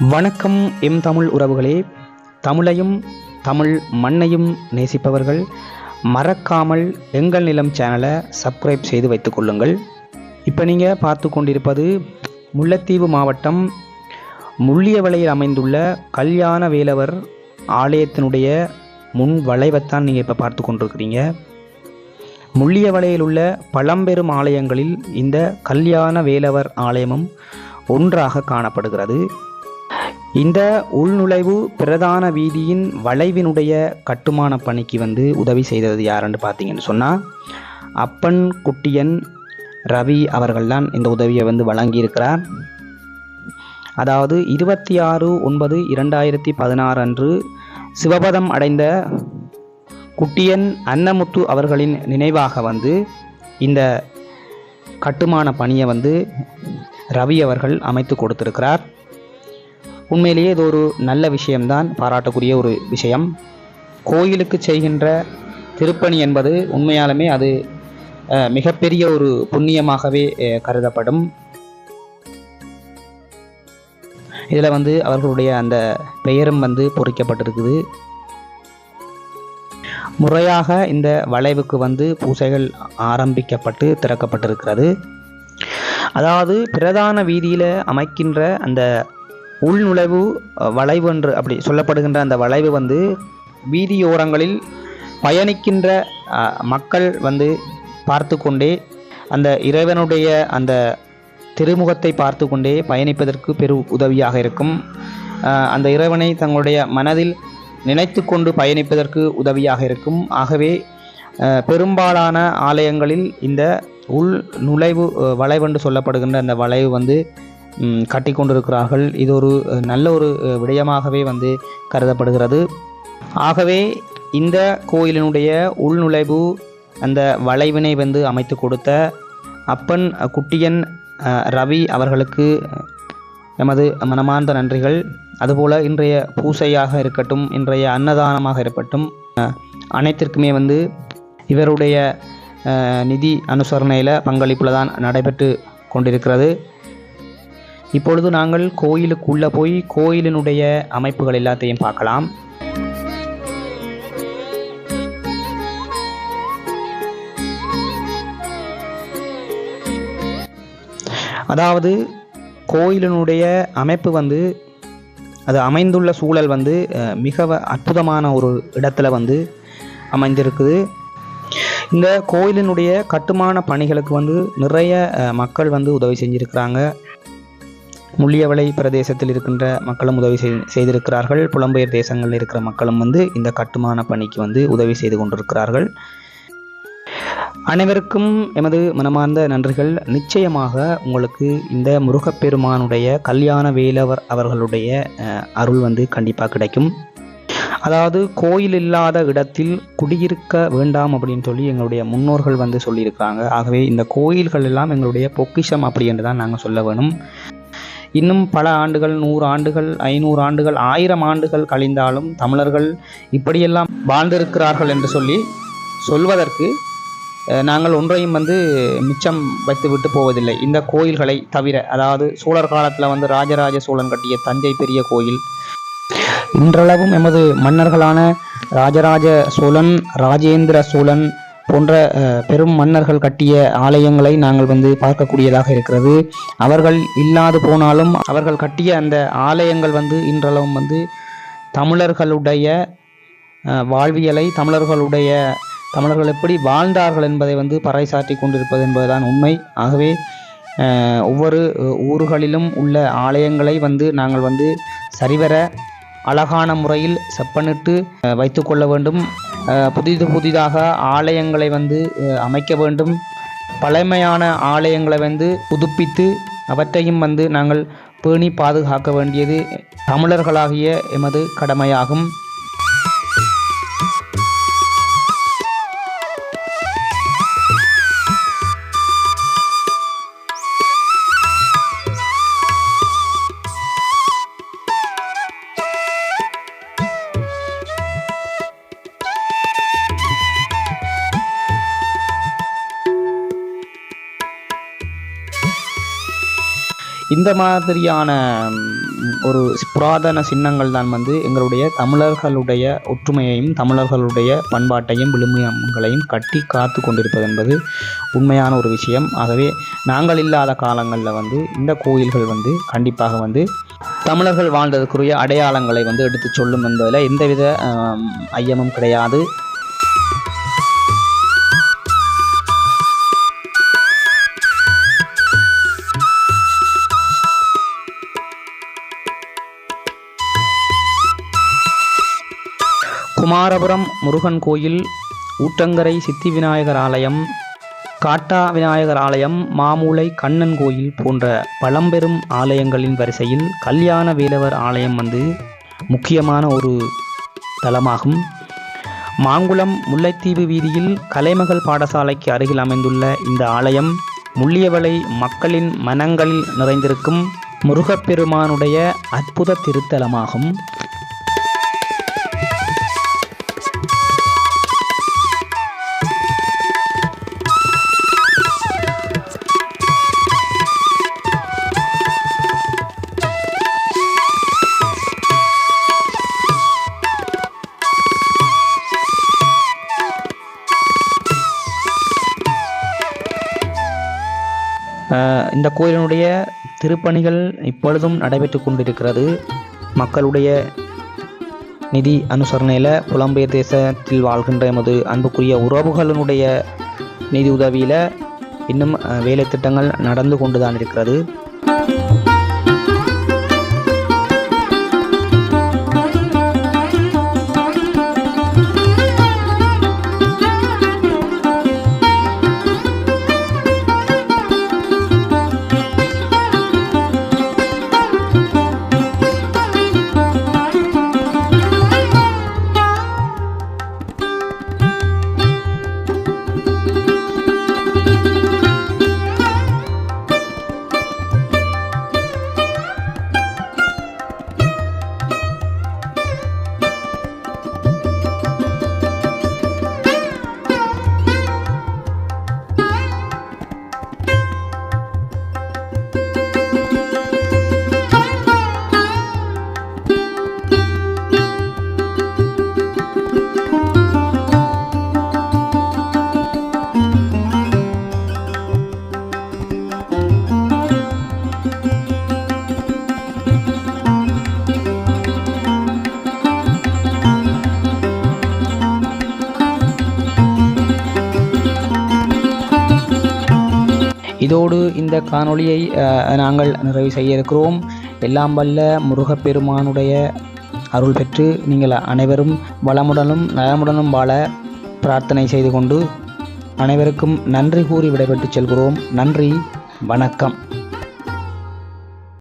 வணக்கம் எம் தமிழ் உறவுகளே. தமிழையும் தமிழ் மண்ணையும் நேசிப்பவர்கள் மறக்காமல் எங்கள் நிலம் சேனலை சப்ஸ்கிரைப் செய்து வைத்துக் கொள்ளுங்கள். இப்போ நீங்கள் பார்த்து கொண்டிருப்பது முல்லைத்தீவு மாவட்டம் முள்ளியவளையில் அமைந்துள்ள கல்யாண வேலவர் ஆலயத்தினுடைய முன் வளைவைத்தான் நீங்கள் இப்போ பார்த்து கொண்டிருக்கிறீங்க. முள்ளியவளையில் உள்ள பழம்பெரும் ஆலயங்களில் இந்த கல்யாண வேலவர் ஆலயமும் ஒன்றாக காணப்படுகிறது. இந்த உள்நுழைவு பிரதான வீதியின் வளைவினுடைய கட்டுமான பணிக்கு வந்து உதவி செய்தது யாருன்னு பார்த்தீங்கன்னு சொன்னால் அப்பன் குட்டியன் ரவி அவர்கள்தான் இந்த உதவியை வந்து வழங்கியிருக்கிறார். அதாவது இருபத்தி ஆறு ஒன்பது இரண்டாயிரத்தி பதினாறு அன்று சிவபதம் அடைந்த குட்டியன் அன்னமுத்து அவர்களின் நினைவாக வந்து இந்த கட்டுமான பணியை வந்து ரவி அவர்கள் அமைத்து கொடுத்திருக்கிறார். உண்மையிலேயே இது ஒரு நல்ல விஷயம்தான் பாராட்டக்கூடிய ஒரு விஷயம். கோயிலுக்கு செய்கின்ற திருப்பணி என்பது உண்மையாலுமே அது மிகப்பெரிய ஒரு புண்ணியமாகவே கருதப்படும். இதில் வந்து அவர்களுடைய அந்த பெயரும் வந்து பொறிக்கப்பட்டிருக்குது. முறையாக இந்த வளைவுக்கு வந்து பூசைகள் ஆரம்பிக்கப்பட்டு திறக்கப்பட்டிருக்கிறது. அதாவது பிரதான வீதியில் அமைக்கின்ற அந்த உள்நுழைவு வளைவு என்று அப்படி சொல்லப்படுகின்ற அந்த வளைவு வந்து வீதியோரங்களில் பயணிக்கின்ற மக்கள் வந்து பார்த்து கொண்டே அந்த இறைவனுடைய அந்த திருமுகத்தை பார்த்து கொண்டே பயணிப்பதற்கு பெரு உதவியாக இருக்கும். அந்த இறைவனை தங்களுடைய மனதில் நினைத்து கொண்டு பயணிப்பதற்கு உதவியாக இருக்கும். ஆகவே பெரும்பாலான ஆலயங்களில் இந்த உள் நுழைவு வளைவென்று சொல்லப்படுகின்ற அந்த வளைவு வந்து கட்டிக்கொண்டிருக்கிறார்கள். கட்டி கொண்டிருக்கிறார்கள் இது ஒரு நல்ல ஒரு விடயமாகவே வந்து கருதப்படுகிறது. ஆகவே இந்த கோயிலினுடைய உள்நுழைவு அந்த வளைவினை வந்து அமைத்து கொடுத்த அப்பன் குட்டியன் ரவி அவர்களுக்கு எமது மனமார்ந்த நன்றிகள். அதுபோல் இன்றைய பூசையாக இருக்கட்டும் இன்றைய அன்னதானமாக இருக்கட்டும் அனைத்திற்குமே வந்து இவருடைய நிதி அனுசரணையில் பங்களிப்பில் தான் நடைபெற்று கொண்டிருக்கிறது. இப்பொழுது நாங்கள் கோயிலுக்குள்ளே போய் கோயிலினுடைய அமைப்புகள் எல்லாத்தையும் பார்க்கலாம். அதாவது கோயிலினுடைய அமைப்பு வந்து அது அமைந்துள்ள சூழல் வந்து மிக அற்புதமான ஒரு இடத்துல வந்து அமைந்திருக்குது. இந்த கோயிலினுடைய கட்டுமான பணிகளுக்கு வந்து நிறைய மக்கள் வந்து உதவி செஞ்சுருக்கிறாங்க. முள்ளியவளை பிரதேசத்தில் இருக்கின்ற மக்களும் உதவி செய்திருக்கிறார்கள். புலம்பெயர் தேசங்களில் இருக்கிற மக்களும் வந்து இந்த கட்டுமான பணிக்கு வந்து உதவி செய்து கொண்டிருக்கிறார்கள். அனைவருக்கும் எமது மனமார்ந்த நன்றிகள். நிச்சயமாக உங்களுக்கு இந்த முருகப்பெருமானுடைய கல்யாண வேலவர் அவர்களுடைய அருள் வந்து கண்டிப்பாக கிடைக்கும். அதாவது கோயில் இல்லாத இடத்தில் குடியிருக்க வேண்டாம் அப்படின்னு சொல்லி எங்களுடைய முன்னோர்கள் வந்து சொல்லியிருக்காங்க ஆகவே இந்த கோயில்கள் எல்லாம் எங்களுடைய பொக்கிஷம் அப்படி என்று தான் நாங்கள் சொல்ல வேணும். இன்னும் பல ஆண்டுகள் நூறு ஆண்டுகள் ஐநூறு ஆண்டுகள் ஆயிரம் ஆண்டுகள் கழிந்தாலும் தமிழர்கள் இப்படியெல்லாம் வாழ்ந்திருக்கிறார்கள் என்று சொல்லி சொல்வதற்கு நாங்கள் ஒன்றையும் வந்து மிச்சம் வைத்து விட்டு போவதில்லை. இந்த கோயில்களை தவிர அதாவது சோழர் காலத்தில் வந்து ராஜராஜ சோழன் கட்டிய தஞ்சை பெரிய கோயில். இன்றளவும் எமது மன்னர்களான ராஜராஜ சோழன் ராஜேந்திர சோழன் போன்ற பெரும் மன்னர்கள் கட்டிய ஆலயங்களை நாங்கள் வந்து பார்க்கக்கூடியதாக இருக்கிறது. அவர்கள் இல்லாது போனாலும் அவர்கள் கட்டிய அந்த ஆலயங்கள் வந்து இன்றளவும் வந்து தமிழர்களுடைய வாழ்வியலை தமிழர்களுடைய தமிழர்கள் எப்படி வாழ்ந்தார்கள் என்பதை வந்து பறைசாற்றி கொண்டிருப்பது என்பதுதான் உண்மை. ஆகவே ஒவ்வொரு ஊர்களிலும் உள்ள ஆலயங்களை வந்து நாங்கள் வந்து சரிவர அழகான முறையில் செப்பனிட்டு வைத்துக்கொள்ள வேண்டும். புதிது புதிதாக ஆலயங்களை வந்து அமைக்க வேண்டும். பழமையான ஆலயங்களை வந்து புதுப்பித்து அவற்றையும் வந்து நாங்கள் பேணி பாதுகாக்க வேண்டியது தமிழர்களாகிய எமது கடமையாகும். இந்த மாதிரியான ஒரு புராதன சின்னங்கள் தான் வந்து எங்களுடைய தமிழர்களுடைய ஒற்றுமையையும் தமிழர்களுடைய பண்பாட்டையும் விழுமையங்களையும் கட்டி காத்து கொண்டிருப்பது என்பது உண்மையான ஒரு விஷயம். ஆகவே நாங்கள் இல்லாத காலங்களில் வந்து இந்த கோயில்கள் வந்து கண்டிப்பாக வந்து தமிழர்கள் வாழ்ந்ததற்குரிய அடையாளங்களை வந்து எடுத்து சொல்லும் என்பதில் எந்தவித ஐயமும் கிடையாது. குமாரபுரம் முருகன் கோயில் ஊற்றங்கரை சித்தி விநாயகர் ஆலயம் காட்டா விநாயகர் ஆலயம் மாமூலை கண்ணன் கோயில் போன்ற பழம்பெரும் ஆலயங்களின் வரிசையில் கல்யாண வேலவர் ஆலயம் வந்து முக்கியமான ஒரு தலமாகும். மாங்குளம் முல்லைத்தீவு வீதியில் கலைமகள் பாடசாலைக்கு அருகில் அமைந்துள்ள இந்த ஆலயம் முள்ளியவளை மக்களின் மனங்களில் நிறைந்திருக்கும் முருகப்பெருமானுடைய அற்புத திருத்தலமாகும். இந்த கோயிலினுடைய திருப்பணிகள் இப்பொழுதும் நடைபெற்று கொண்டிருக்கிறது. மக்களுடைய நிதி அனுசரணையில் புலம்பெயர் தேசத்தில் வாழ்கின்ற எமது அன்புக்குரிய உறவுகளினுடைய நிதி உதவியில் இன்னும் வேலை திட்டங்கள் நடந்து கொண்டு தான் இருக்கிறது. இதோடு இந்த காணொளியை நாங்கள் நிறைவு செய்ய இருக்கிறோம் எல்லாம் வல்ல முருகப்பெருமானுடைய அருள் பெற்று நீங்கள் அனைவரும் வளமுடனும் நலமுடனும் வாழ பிரார்த்தனை செய்து கொண்டு அனைவருக்கும் நன்றி கூறி விடைபெற்று செல்கிறோம். நன்றி வணக்கம்.